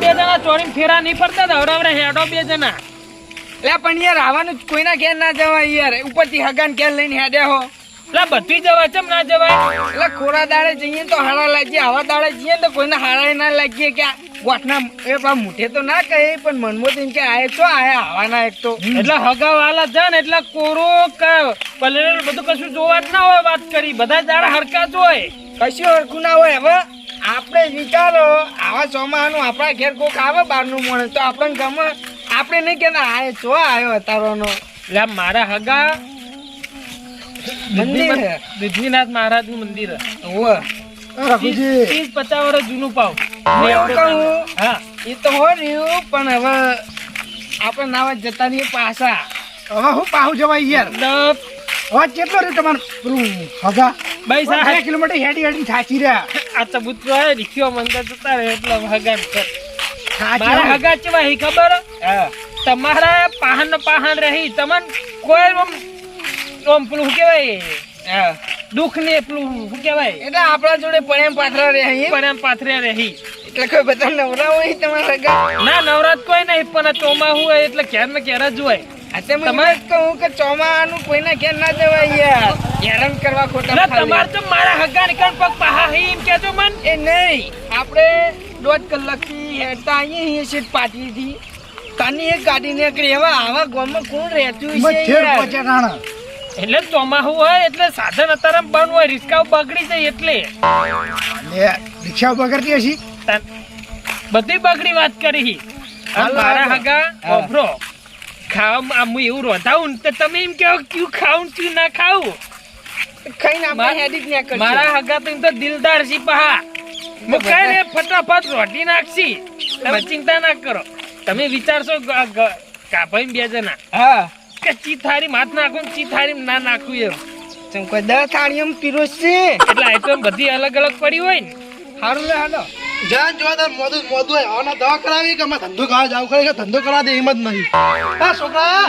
બે જણા ચોરીને ફેરા નહીં ફરતા દવડાવડે હેડો બે જણા. એટલે પણ યાર આવવાનું જ કોઈના ઘેર ના જવાય યાર. ઉપરથી હગાન ઘેર લઈને હેડે હો. એટલે બધી જવાય ચમ ના જવાય? એટલે ખોરા દાડે જઈએ તો હારા લાગીએ આવા દાડે જઈએ તો કોઈને હારા ના લાગીએ કે ગોઠના એ પા મુઠે તો ના કહે પણ મનમાં તો કે આયે તો આયા આવાના એક તો. એટલે હગા વાલા છે એટલે કોરો પલળેલું બધું કશું જોવા જ ના હોય વાત કરી. બધા દાડા હરકા જ હોય. કશું હરખું ના હોય હવે. આપણે વિચારો આવા ચોમાહાનું આપણા ઘેર કોક આવે બહારનું મળે તો આપણને ગમે. આપણે નહીં કે આયે ચો આવ્યો અતારોનો. એટલે આ મારા હગા મંદિર મહારાજનું મંદિર હે. હોવે. ત્રીસ પચાસ વર્ષ જૂનું પાવ. હું એ તો હો રહ્યું પણ હવે આપણે નાવા જતા રહીએ પાછા. હવે હું પાહુ જવાય યાર. હવે કેટલો રહ્યો તમારું? હગા? ભાઈ બે સાહેબ કિલોમીટર હેડી હેડી થાચી રહ્યા. આ ચબૂતરો હે રીખ્યો મંદર જતા રહે એટલે હગા કર. મારા રહ્યા. હગા ચેવા હી ખબર? તમારા પાહન પાહન રહી તમન કોઈ ઓમ પેલું શું કેવાય દુઃખ ને પેલું શું કેવાય એટલે આપણા જોડે પડેમ પાથરા રહી એમ પાથરે રહી એટલે કોઈ બધા નવરા હોય તમારા ના નવરાત કોઈ નહીં પણ ચોમા હોય એટલે ક્યારે ને ક્યારે જ હોય. આ તે હું એમ કહું કે કોઈના ઘેર ના જવાય યાર હેરાન કરવા ખોટા. તમારે તો મારા હગા નીકળ પગ પાહા હી એમ કહેજો મન એ નહીં આપણે દોઢ કલાકથી હેડતા આવીએ છીએ સીટ પાટીથી તાની એક ગાડી નીકળી હવે આવા ગામમાં કોણ રહેતું છે. એટલે ચોમાહું હોય એટલે સાધન અત્યારે બંધ હોય રિક્ષા બગડી જાય એટલે રિક્ષા બગડતી હશે બધી બગડી વાત કરી મારા. હગા હા. આમ હું એવું રોધાવું તો તમે એમ કહો ક્યુ ખાવું ને ક્યું ના ખાવું ખાઈને આપણે મા- હેડી જ નીકળશું. મારા હગા તો તો દિલદાર છે પહા. મુકાય ને ફટાફટ રોટી નાખશી. તમે ચિંતા ના કરો. તમે વિચારશો કાભાઈ બે જણા. હા. કે ચી થારી માથ નાખું ને ચી થારી ના નાખું એમ. ચમ કોઈ દસ પીરો પીરોસશે એટલે આઈટમ બધી અલગ અલગ પડી હોય ને. સારું લે હાલો. જાન જોવા તાર મોદું મોદું હોય આના દવા કરાવી કે અમે ધંધો કરવા જાવ? ખરી કે ધંધો કરવા દે હિંમત નહીં. હા છોકરા!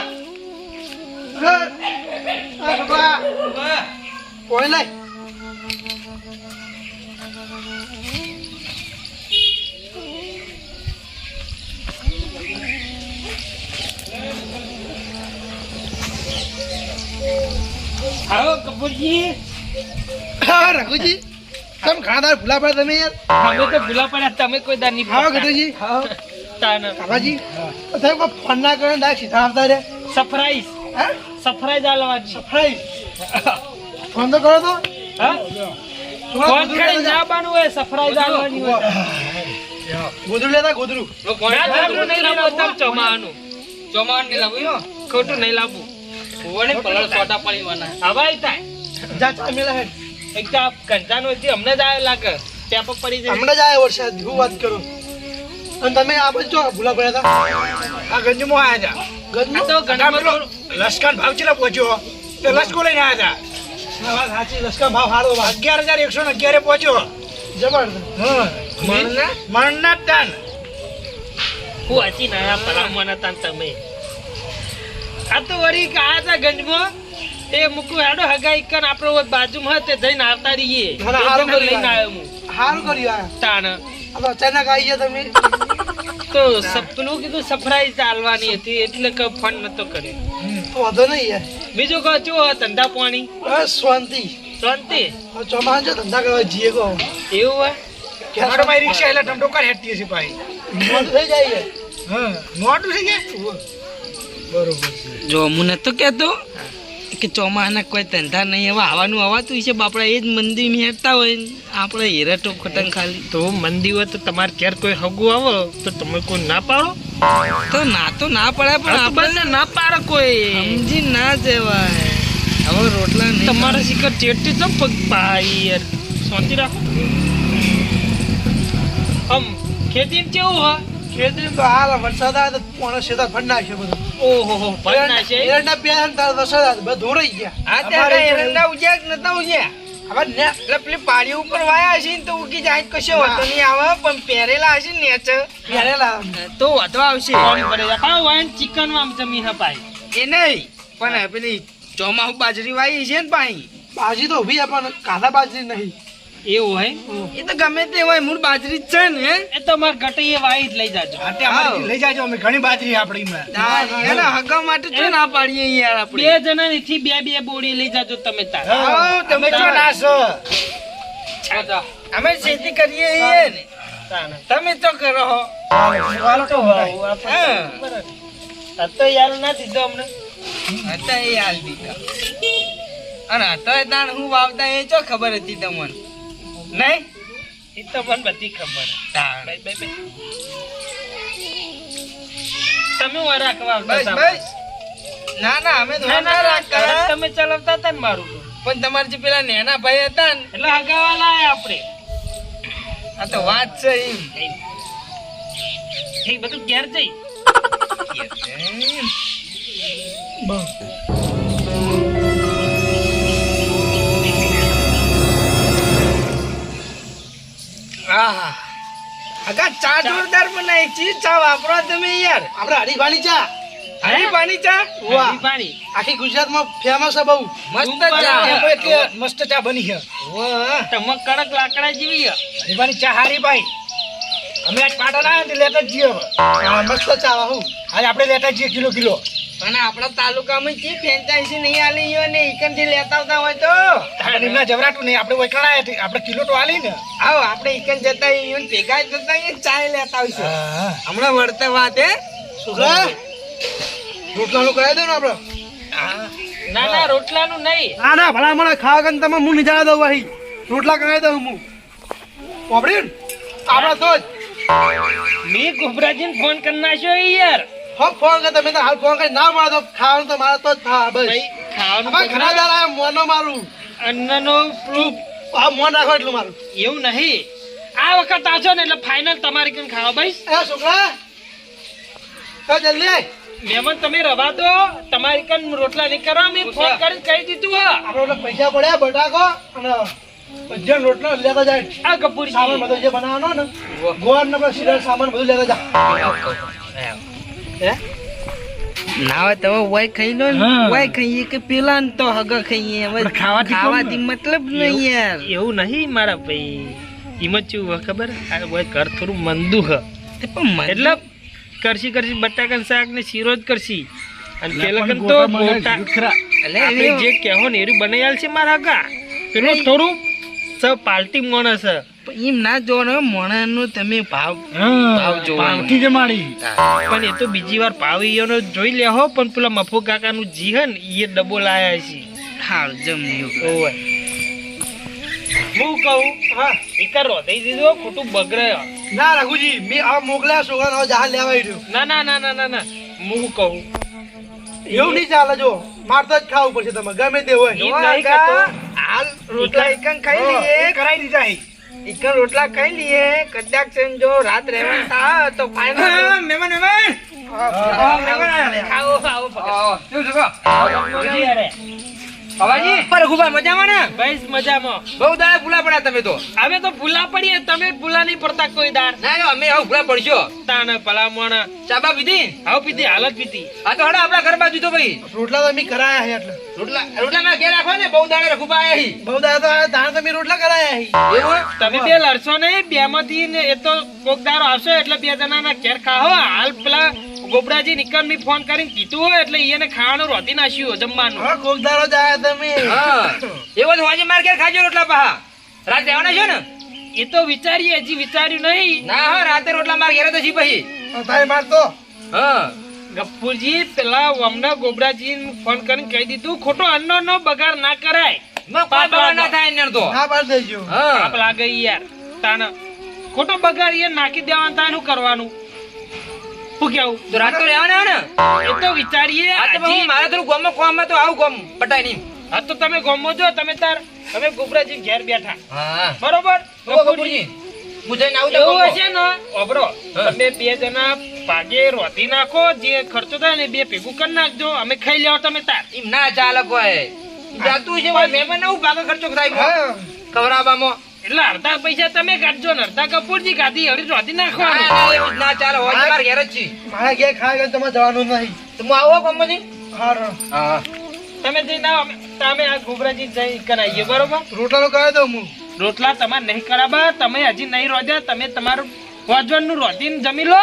છોકરા! કોઈ લઈ આવો કપૂરજી. હા રઘુજી. તમે ખાનાર ભૂલા પડ્યા તમે યાર? અમે તો ભૂલા પડ્યા તમે કોઈ દાન નહીં હા પડતા. હા. તાન. કાકાજી તમે કોઈ ફોન ના કરે ડાયરેક્ટ સીધા આવતા રે સરપ્રાઈઝ હા? સરપ્રાઈઝ આલવાની સરપ્રાઈઝ ફોન તો કરો તો. હા? ફોન કરી જાવાનું હોય સરપ્રાઈઝ આલવાની હોય. ગોદરું લેતા ગોદરું ના, ખોટું નહીં લાવવું તમે ચોમાહાનું. ખોટું નહીં લાવવું. હવાઈ થાય. જા ચા મેલા હેડ. એક તો આ કંટાળો હતી હમણાં જ આવ્યો લાગે. ત્યાં પર પડી જાય. હમણાં જ આવ્યો વરસાદ હું વાત કરું. અને તમે આ બાજુ જો ભૂલા પડ્યા હતા. આ ગંજમાં આવ્યા હતા. ગંજ તો ઘણા લશ્કર ભાવ ચેલા પહોંચ્યો? તે લશ્કો લઈને આવ્યા હતા. વાત સાચી લશ્કર ભાવ હારો અગિયાર હજાર એકસો ને અગિયારે પહોંચ્યો. જબરદસ્ત હા મણના? મણના ટન હું હતી ના આ ભલામણ હતા તમે. આ તો વળી કે આ હતા ગંજમાં? તે મૂકું હેડો હગાઈ કન આપણો બાજુમાં તે જઈને આવતા રહીએ. હારું લઈને આવ્યો હું. સારું કર્યું આ તાણ અચાનક આવી ગયા તમે તો સપનું કીધું સરપ્રાઈઝ ચાલવાની હતી એટલે કે ફોન નતો કર્યો. તો વાંધો નહીં યાર. બીજું કહો ચો ધંધા પાણી. બસ શાંતિ. શાંતિ? ચોમાસા જો ધંધા કરવા જઈએ કહો. એવું હોય? મારો મારી રિક્ષા એટલે ધંધો કર હેઠતી હશે ભાઈ. મોટું થઈ જાય હા મોટું થઈ જાય? બરોબર છે. જો હું નતો કહેતો કે ચોમાના કોઈ ધંધા નહીં. હવે આવવાનું આવતું છે બાપડા એ જ મંદિર હેરતા હોય આપણે હેરાટો ખોટન ખાલી. તો મંદી હોય તો તમારે ઘેર કોઈ હગું આવો? તો તમે કોઈ ના પાડો? તો ના તો ના પડે પણ આ તો આપણે બંને ના પાડો કોઈ. સમજી ના જવાય. હવે રોટલા નહીં તમારા શિખર ચેટી તો પગ ભાઈ યાર. શાંતિ રાખો. આમ ખેતી કેવું હોય? ખેતી તો હાલ વરસાદ આવે તો પોણા શેતા ફંડ નાખે બધું. ઓહો હો ભરી એરંડા પ્યાર તાર વરસાદ આવે બધું ધોરાઈ ગયા. આ ત્યારે એરંડા ઉજ્યા કે નતા ઉજ્યા હવે ને એટલે પેલી પાડી ઉપર વાયા હશે ને તો ઉગી જાય કશો વાતો નહીં આવે પણ પહેરેલા હશે ને નેચ. પહેરેલા તો વાતો આવશે. હા વાઈન ચિકનમાં જમી હપાય એ નહીં પણ પેલી ચોમાહુ બાજરી વાઈ છે ને પાણી? બાજરી તો ઊભી પણ કાદા બાજરી નહીં. એવું હોય? એ તો ગમે તે હોય મૂળ બાજરી જ છે ને. એ તો માર ઘટે એ વાઈ જ લઈ જાજો. આતે અમારી લઈ જાજો અમે ઘણી બાજરી આપણી માં એને હગા માટે છે ના પાડીએ યાર આપણે. બે જણા થી બે બે બોડી લઈ જાજો તમે તાર. હા તમે તમે તો તો ના છો અમે ખેતી કરીએ છીએ. ને તમે તો કરો હો. સવાલ તો ભાઈ. આવું આપણે હા. બરાબર. આ તો યાર ના દીધો અમને. હતા એ હાલ દીધા. અને હતા દાણ હું વાવતા એ ચો ખબર હતી તમને? નહીં? એ તો મને બધી ખબર. તમે રાખવા બસ બસ. ના ના અમે તો ના રાખતા. તમે ચલાવતા હતા ને મારું પણ તમારા જે પેલા નેના ભાઈ હતા ને એટલે હગાવાલા આયા આપણે. આ તો વાત છે એમ. એ બધું ઘેર જઈ. આહા. અગા ચા જોરદાર બનાવી ચી ચા વાપરો તમે યાર. આપણે હરીફાની ચા. હરી પાણી ચા? વાહ. હરી પાણી આખી ગુજરાતમાં ફેમસ છે બહુ. મસ્ત ચા. એટલે મસ્ત ચા બની છે. વાહ. તમે કડક લાકડા જેવી હે. હરીફાની ચા હારી ભાઈ. અમે આજ પાટણ આવ્યા લેતા જ જઈએ મસ્ત ચા હું આજ આપણે લેતા જઈએ કિલો કિલો. પણ આપણા તાલુકામાં કી ફ્રેન્ચાઇઝી નહીં આલી યો ને ઈકનથી લેતા આવતા હોય તો? એમના જવરાટું નહીં આપણે વૈકણા આપણે કિલો તો આલી ને. આવો આપણે ઈકન જતા ઈયોને ભેગા જતા એ ચાય લેતા આવીશું. હમણાં વળતા વાત રોટલાનું કરાવી દો ને આપણે ના ના રોટલાનું નહીં. ના ના ભલા મને ખાવા ગન તમે હું નિજાડા દઉં ભાઈ રોટલા કરાવી દઉં હું. પોપડી આપણે તો જ. મેં ગોબરાજીને ફોન કરી નાખ્યો એ યાર. હો ફોન કર તમે હાલ ફોન કરી ના મળે તો ખાવાનું તો મારે તો જ થા બસ. ભાઈ ખાવાનું ઘણા દાડા મોનો મારું. અન્નનો પ્રૂફ આ મોન રાખો એટલું મારું. એવું નહીં. આ વખત આવજો ને એટલે ફાઇનલ તમારી કેમ ખાવા ભાઈ? એ છોકરા તો જલ્દી મહેમાન તમે રવા દો. તમારી કન રોટલા નહીં કરવા મેં ફોન કરીને કહી દીધું હા. આપણે પૈસા પડ્યા બટાકો અને બધા રોટલો લેતા જાય. આ સામાન કપૂરજી બધો જે બનાવવાનો ને ગોળ ને સિરલ સામાન બધું લેતા જા. ના હોય તો વાય ખાઈ લો ને. હા. ખાઈએ કે પેલા ને તો હગા ખાઈએ. હવે ખાવાથી ખાવાથી મતલબ નહીં યાર. એવું નહીં મારા ભાઈ. એમાં ચેવું હોય ખબર? આ હોય ઘર થોડું મંદુ હ. એટલે કરશી કરશી બટાકા શાક ને શીરો જ કરશી. અને પેલા કન તો મોટા એટલે જે કહેવો ને એરું બનાવી આલ છે મારા હગા. પેલું થોડું સ પાલટી માણસ હ. એમ ના જોવાનો મોણાનો તમે ભાવ ભાવ જોવાનો. પાવઠી જ મારી. પણ એ તો બીજી વાર પાવી ઈયોનો જોઈ લે હો પણ પેલા મફો કાકાનું જી હે એ ડબ્બો લાયા છે. હાલ જમ્યું ઓય હું કહું હા એકા રોધાઈ દીધો ખોટું બગડે ના રઘુજી મેં આ મોકલ્યા જહાજ લેવા આવ્યો ના ના ના ના ના ના. હું કહું. એવું નહીં ચાલે જો. મારે તો જ ખાવું પડશે તમે ગમે તે હોય. ઈ નહીં ખાતો. હાલ રોટલા એકન ખાઈ લઈએ. કરાવી દીધા હી. એકન રોટલા ખાઈ લઈએ કદાચ જો રાત રહેવાનું થાય તો ફાઈનલ મહેમાન મહેમાન આવો. આવો આવો બાબાજી પર ગુબા મજામાં ને? બસ મજામાં. બહુ દાડા ભૂલા પડ્યા તમે તો. અમે તો ભૂલા પડીએ તમે ભૂલા નહીં પડતા કોઈ દાર ના ના અમે હવે ભૂલા પડશો. તાને ભલામણ. ચાબા પીધી? આવ પીધી હાલત પીધી. આ તો હડો આપણા ઘર બાજુ તો ભાઈ. રોટલા તો અમે કરાયા હે એટલે. રોટલા રોટલા ના ઘેર રાખો ને બહુ દાડા રખુબા આયા હી બહુ દાડા તો તાણ દાણા તો મેં રોટલા કરાયા હી. એવું તમે બે લડશો નહીં બે માંથી ને એ તો કોક આવશો એટલે બે જણાના ઘેર ખાઓ હાલ પેલા ગોબરાજી નિકન મી ફોન કરીને કીધું હોય એટલે એને ખાવાનું રોતી નાખ્યું જમવાનું. હવે કોક દાડો તમે. હા. એવો જ આજે માર ઘેર ખાજો રોટલા પાહા. રાત રહેવાના છો ને? એ તો વિચારીએ હજી વિચાર્યું નહીં. ના હા રાતે રોટલા માર ઘેર તો છી પછી. તારે માર તો. હા. ગફુરજી પેલા અમને ગોબરાજી ફોન કરીને કહી દીધું ખોટો અન્ન નો બગાડ ના કરાય. માં ના થાય તો. ના પાડી દેજો. હા. પાપ લાગે યાર. તાણ. ખોટો બગાડ એ નાખી દેવાનું તાણ કરવાનું? શું કેવું તો રાત તો રહેવાના ને? એ તો વિચારીએ. આ તો હું મારા થોડું ગોમમાં કોમમાં તો આવું ગોમ પટાય નહીં. હા તો તમે ગમો જો તમે તાર તમે ગોબરાજી ઘેર બેઠા. હા. બરોબર? ઓ હું જઈને આવું તો હશે ને? ઓબરો તમે બે જણા ભાગે રોધી નાખો જે ખર્ચો થાય ને બે ભેગું કરી નાખજો. અમે ખાઈ લેવા તમે તાર. એમ ના ચાલે કોઈ. જાતું છે કોઈ મહેમાન આવું ભાગે ખર્ચો થાય હા. ખવડાવવામાં. એટલે અડધા પૈસા તમે કાઢજો ને અડધા કપૂરજી કાઢી હળી રોધી ના, નાખવાનું ના, એવું ના ચાલે હોય મારા ઘેર જ છી મારા ઘેર ખાઈ ગયો તમે જવાનું નહીં. તમે આવો હારું. હા. તમે જઈ ના તમે આ ગોબરાજી જઈ કરાવીએ બરોબર? રોટલો કરાવી દઉં હું. રોટલા તમારે નહીં કરાવવા તમે હજી નહીં રોજ્યા તમે તમારું વજનનું રોટીને જમી લો.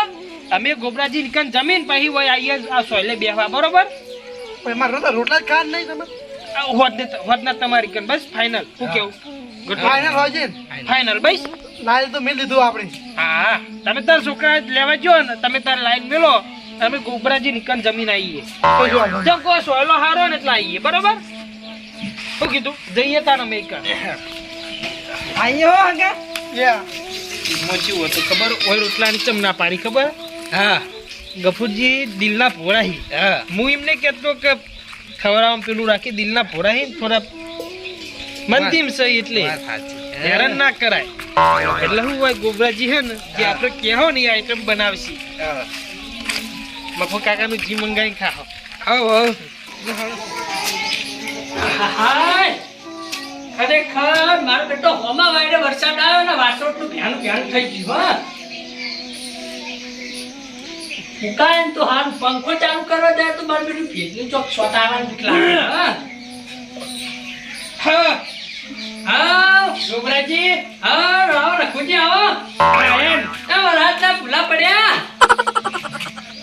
અમે ગોબરાજી નીકળ જમીન પછી હોય આવીએ આ સોયલે બેહવા બરોબર? પણ એમાં રોટલા રોટલા જ ખાવા નહીં તમે હોદના તમારી કન બસ ફાઇનલ શું કેવું? ગુડ ફાઇનલ હોય છે ફાઇનલ બસ લાઈન તો મેં લીધું આપણે. હા તમે તાર છોકરા લેવા જો ને તમે તાર લાઈન મેલો અમે ગોબરાજી નીકળ જમીન આવીએ. કોઈ જોવા નહીં. જો કો સોયલો હારો ને એટલે આવીએ બરોબર? શું કીધું? જઈએ તાર અમે એક આયો આગા Yeah. મોચી તો ખબર? ઓય રોટલાની ચમ ના પાડી ખબર? હા. ગફુરજી દિલના ભોળાહી. હા. હું એમને કહેતો કે ખવડાવવામાં પેલું રાખી દિલના ભોળાહી થોડા મંદિમ છે એટલે. હેરાન ના કરાય. એટલે હું હોય ગોબરાજી હે ને જે આપણે કહેવો ને એ આઈટમ બનાવશી. મફો કાકાનું જી મંગાવી ખાઓ આવો ખરેખર મારો બેટો હોમા વાયડે વરસાદ આવ્યો ને વાસોટનું ભ્યાન ભ્યાન થઈ ગયું હા. ને તો હારું પંખો ચાલુ કરવા જાય તો મારું બેટું ભેજનું ચોક બીક હા હા. ગોબરાજી હા આવો રખુજી આવો એમ, એ વરસાદના ભૂલા પડ્યા.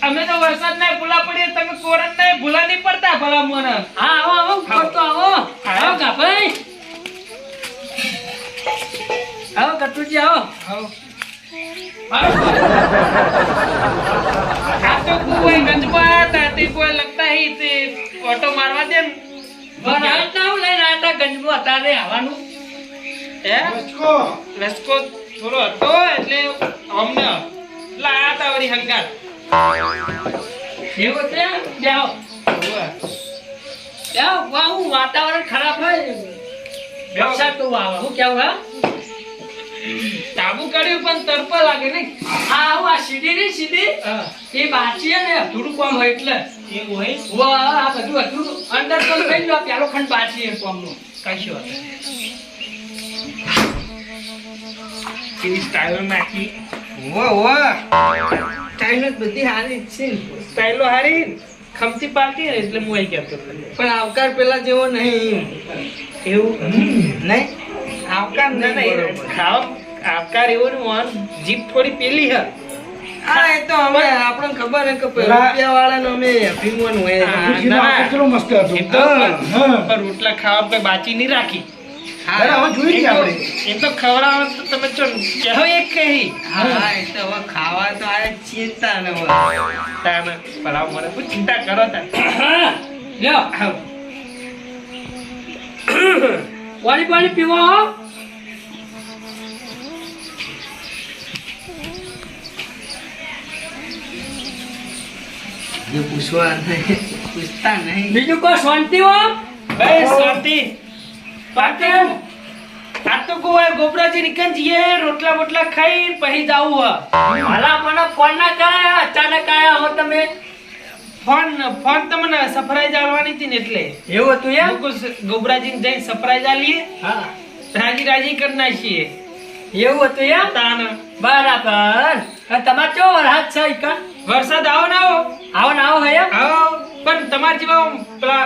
અમે તો વરસાદ ના ભૂલા પડીએ, તમે કોરન ને ભૂલા નહીં પડતા ભલા મને હા, આવો આવો ઉપર આવો. આવો કાભાઈ આવો કટુજી આવો આ તો કોઈ ગંજમાં હતા કોઈ લગતા હી તે ઓટો મારવા દે ને. વરસાદ ના લઈને આટા ગંજમાં અત્યારે આવવાનું. હે. રસકો થોડો હતો એટલે અમને આ તા વળી હંગાત. એવું છે? જાઓ. જાઓ. વાહ વાતાવરણ ખરાબ હોય. વરસાદ તો વાવા હું કેવું હા? તાબુ કર્યું પણ તરપ લાગે નહીં. આ આવું આ સીધી ની સીધી હા. એ બાચી ને અધૂરું કોમ હોય એટલે. એવું હોય? વાહ આ બધું અધૂરું. અંદર તો થઈ ગયો પેલો ખંડ બાચી એ કામનું. કશું હતું કેવી સ્ટાઈલો નાખી. વો વો ટાઈમ બધી હારી છે. સ્ટાઈલો હારી. ખમતી પાલતી ને એટલે હું આવી કહેતો પણ આવકાર પેલા જેવો નહીં. એવું? નહીં? આવકાર ના નહીં. ખાવ. આવકાર એવો ને મોહન જીભ થોડી પેલી હે. હા એ તો અમે આપણને ખબર હે કે પેલા- રૂપિયા વાળાનો અમે અભિમાન હોય. ના. કેટલો મસ્ત હતો. રોટલા ખાવા બાચી નહીં રાખી. અરે, હવે જોઈ એમ આપણે. એમ તો ખવડાવવાનું તો તમે ચો કહો એક કહી હા. એ તો હવે ખાવા તો આ ચિંતા ન હોય તાને મને ચિંતા કરો તા. લ્યો. પાણી પાણી પીવો પૂછવા નહીં. પૂછતા નહીં. બીજું કોઈ શાંતિ હો? ભાઈ શાંતિ. પાટીલ આ તો ગોવા ગોબરાજી નીકળ જઈએ રોટલા બોટલા ખાઈ પછી જાવું હ ભલા મને ફોન ના કરે અચાનક આયા હો તમે. ફોન ફોન તમને સરપ્રાઈઝ આલવાની હતી ને એટલે. એવું હતું એમ? ગોબરાજી જઈને સરપ્રાઈઝ આલીએ. હા. રાજી રાજી કરી નાખીએ. એવું હતું એમ? તાન. બરાબર. તમાર ચો વરસાદ છે વરસાદ આવો ના આવો. આવો ના આવો હે આવો. પણ તમાર જેવા પેલા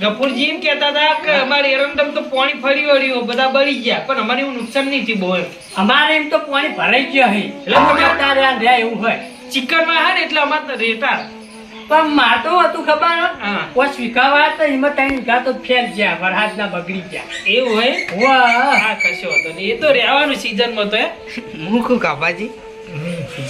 ગફુરજી એમ કહેતા હતા કે અમારે એરંડમ તો પાણી ફરી વળ્યું બધા બળી ગયા પણ અમારે એવું નુકસાન નહીં થયું બોલ. અમારે એમ તો પાણી ભરાઈ ગયો હે. એટલે તમે તારે આ રહ્યા એવું હોય. ચિકનમાં હા ને એટલે અમારે તો રેતા પણ માર તો હતું ખબર. વીઘા વાળા તો એમાં ત્રણ ગા તો ફેલ ગયા વરસાદના બગડી ગયા. એવું હોય? વાહ. હા કશો હતો નહીં. એ તો રહેવાનું સીઝનમાં તો હે. હું કહું કાબાજી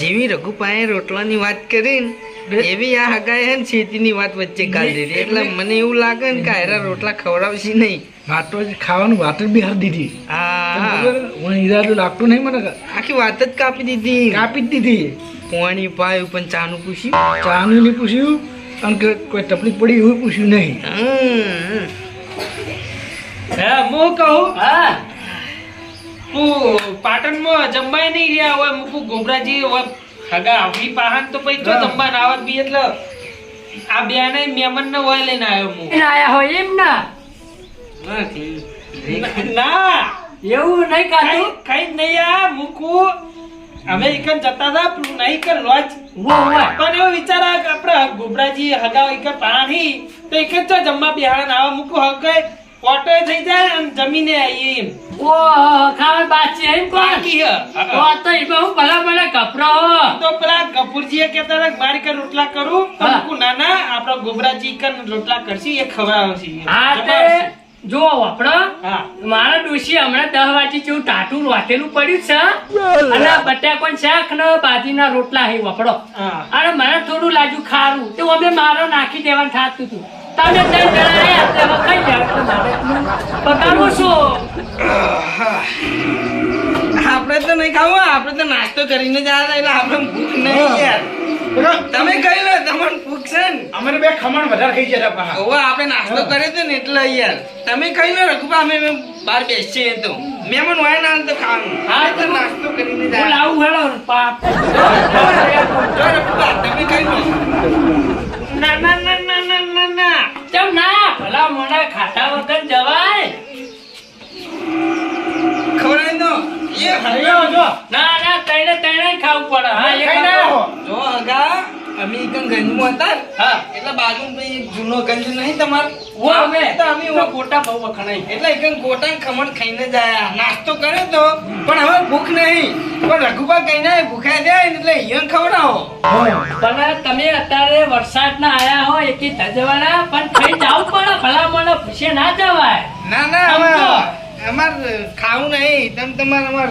જેવી રઘુપાએ રોટલાની વાત કરી ને એવી આ હગાએ હે ને ખેતીની વાત વચ્ચે કાઢી દીધી. એટલે મને એવું લાગે ને કે આયરા રોટલા ખવડાવશે નહીં. વાતો જ ખાવાનું વાત જ બી હાર દીધી. હા. મને ઈરાદો લાગતો નહીં મને. આખી વાત જ કાપી દીધી. કાપી જ દીધી. પાણી પાયું પણ ચાનું પૂછ્યું. ચાનું નહીં પૂછ્યું અને કે કોઈ તકલીફ પડી એવું પૂછ્યું નહીં. હે હું કહું? હા. તું પાટણમાં જમવાય નહીં રહ્યા હોય મૂકું ગોબરાજી હોય હગા આપણી પાહન તો પછી તો હા. જમવા ના આવત બી એટલે આ બે ને મેમન ને હોય લઈને આવ્યો હું આયા હોય એમ ના? ના. એવું નહીં કાતું કઈ નહીં આ મૂકું. અમે એકન જતા હતા નહીં કર લોજ. પણ એવો વિચાર આપણે ગોબરાજી હગા એક પાણી તો એક જ જમવા બિહાર આવા મૂકું હગે ઓટોય થઈ જાય અને જમીને આવીએ એમ. ઓ ખાવા બાચી એમ બાકી હે. તો એ બહુ ભલા ભલા કપરો તો પેલા કપૂરજીએ કહેતા હતા મારી કે રોટલા કરું તમકુ નાના આપણા ગોબરાજી કન રોટલા કરશી એ ખવડાવશી. હા તે જો વાપરો. મારા ડોશી હમણાં દહ વાગે જેવું ટાટું રોટેલું પડ્યું છે અને બટાકોન શાક ને બાજીના રોટલા હે. વપડો અને મને થોડું લાગ્યું ખારું. તો અમે મારો નાખી દેવાનું થાતું હતું. તમે ત્રણ જણા રહ્યા એટલે હવે ખાઈ બગાડવું શું? આપણે તો નહીં ખાવું આપણે તો નાસ્તો કરીને જ આવ્યા એટલે આપણે ભૂખ નહીં યાર. તમે કહી લો તમને ભૂખ છે ને. અમારે બે ખમણ વધારે ખાઈ જતા ઓવે આપણે નાસ્તો કર્યો હતો ને એટલે યાર. તમે કહી લો રઘુબા અમે બહાર બેસીએ તો. મહેમાન હોય ના તો ખાવાનું. હા, તો નાસ્તો કરીને જ લાવું હેડો પાપ. તમે કહી લો ના ના ના ના ના ના ના ચમ ના ભલા મોડા ખાતા વગર જવાય ખવડાવી દો હરિયો જો ના ના તઈને તઈને ખાવું પડે. હા એક ખાઈ વાર જો હગા અમે એકદમ ગંજમાં હતા હા. એટલે બાજુમાં એક જૂનો ગંજ નહીં તમારો. ઓ અમે તો અમે તો ગોટા બહુ વખણાય. એટલે એકદમ ગોટા ખમણ ખાઈને જ આયા. નાસ્તો કર્યો તો પણ હવે ભૂખ નહીં. પણ રઘુબા કહીને ભૂખ્યા જાય એટલે અહીંયા ખવડાવો. પણ તમે અત્યારે વરસાદના આયા હો એકી ધજવાના પણ ખાઈ જાવ પડે ભલા મને ભૂસે ના જવાય. ના ના હવે અમાર ખાવું નહીં. તમ તમાર અમાર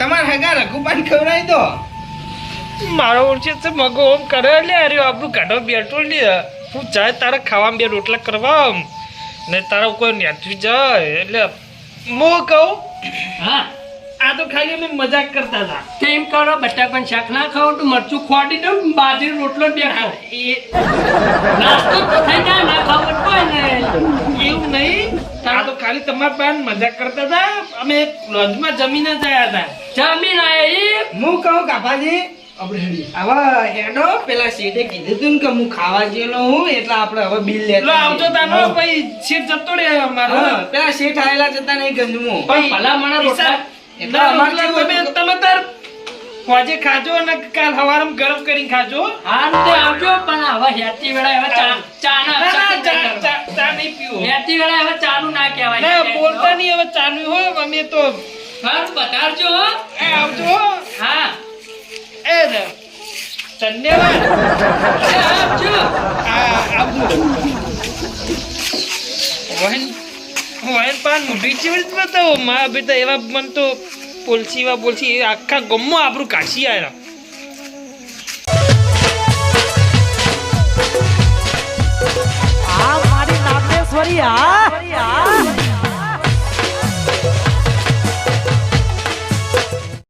તમાર હગા રઘુપાન ખવડાવી દો. મારો ઓળખે છે મગો ઓમ કરે લે અરે આપણું કાઢો બેઠો લે. હું જાય તારે ખાવામાં બે રોટલા કરવા આમ. ને તારા કોઈ નેઠું જાય. એટલે મો કહું હા. આ તો ખાલી અમે મજાક કરતા હતા. તો એમ કરો પણ શાક ના ખાવ તો મરચું ખોડી દો બાજરી રોટલો બે ખાવ એ નાસ્તો તો થઈ જાય ના ખાવ તો કોઈ નહીં એવું નહીં. આ તો ખાલી તમાર પાસે મજાક કરતા હતા. અમે લોજમાં જમીને જ આવ્યા હતા. જમીન આયા હું કહું કાપાજી હવે હેડો. પેલા શેઠે કીધું તું કે હું ખાવા જેલો હું એટલે આપણે હવે બિલ લો આવતો તાનો પછી શેઠ જતો રહે અમારો. પેલા શેઠ આયેલા જતા નહીં ગંજમો. પણ ભલા મને રોટલા એટલે અમારે? તમે તાર હોજે ખાજો અને કાલ સવારમાં ગરમ કરીને ખાજો. હા તે આવજો પણ હવે હેતી વેળા હવે ચા ચા ના ચા ચા નહીં પીવો. હેતી વેળા હવે ચાનું ના કહેવાય. ના બોલતા નહીં હવે ચાલુ હોય અમે તો હા બતાવજો એ આવજો હા. એ ધન્યવાદ. આવજો. આ આવજો. વહેન વહેન પાન મુઢી ચીવડ બતાવો મા બેટા એવા મન તો પોલસી વા પોલસી એ આખા ગમમાં આપણું કાશી આવ્યા આ મારી નાગેશ્વરી આ